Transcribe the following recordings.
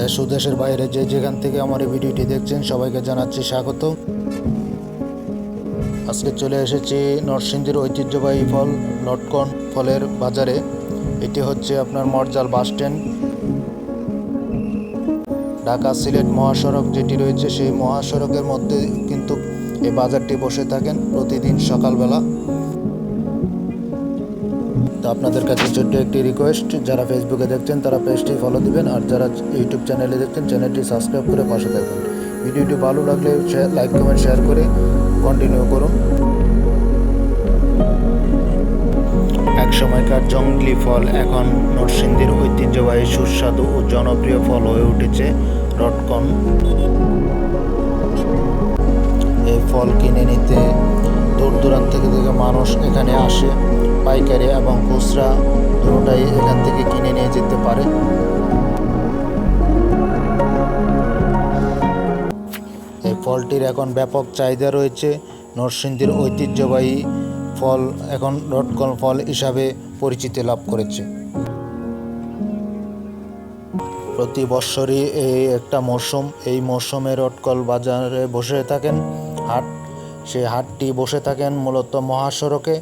দেশ ও দেশের বাইরে যে যেখান থেকে আমার এই ভিডিওটি দেখছেন সবাইকে জানাচ্ছি স্বাগত। আজকে চলে এসেছি নরসিংদীর ঐতিহ্যবাহী ফল, লটকন ফলের বাজারে। এটি হচ্ছে আপনার মরজাল বাস স্ট্যান্ড। ঢাকা সিলেট মহাসড়ক যেটি রয়েছে, সেই মহাসড়কের মধ্যে কিন্তু এই বাজারটি বসে থাকেন প্রতিদিন সকালবেলা। তো আপনাদের কাছে ছোট্ট একটি রিকোয়েস্ট যারা ফেসবুকে দেখছেন, তারা পেজটি ফলো দিবেন, আর যারা ইউটিউব চ্যানেলে দেখছেন চ্যানেলটি সাবস্ক্রাইব করে পাশে থাকবেন। ভিডিওটি ভালো লাগলে লাইক কমেন্ট শেয়ার করে কন্টিনিউ করুন। এক সময়কার জঙ্গলি ফল এখন নরসিংদীর ঐতিহ্যবাহী সুস্বাদু ও জনপ্রিয় ফল হয়ে উঠেছে রটকন। এই ফল কিনে নিতে দূর দূরান্ত থেকে থেকে মানুষ এখানে আসে। পাইকারি এবং খুচরা দুটাই এখান থেকে কিনে নিয়ে যেতে পারে। এই ফলটির এখন ব্যাপক চাহিদা রয়েছে। নরসিংদীর ঐতিহ্যবাহী ফল এখন রটকল ফল হিসাবে পরিচিতি লাভ করেছে। প্রতি বৎসরই এই একটা মরশুম এই মরশুমে রটকল বাজারে বসে থাকেন হাট। সেই হাটটি বসে থাকেন মূলত মহাসড়কে।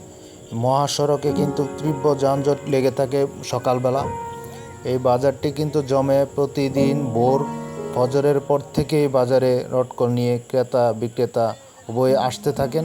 মহাসড়কে কিন্তু তীব্র যানজট লেগে থাকে সকালবেলা। এই বাজারটি কিন্তু জমে প্রতিদিন ভোর ফজরের পর থেকেই বাজারে রটকল নিয়ে ক্রেতা বিক্রেতা উভয়ে আসতে থাকেন।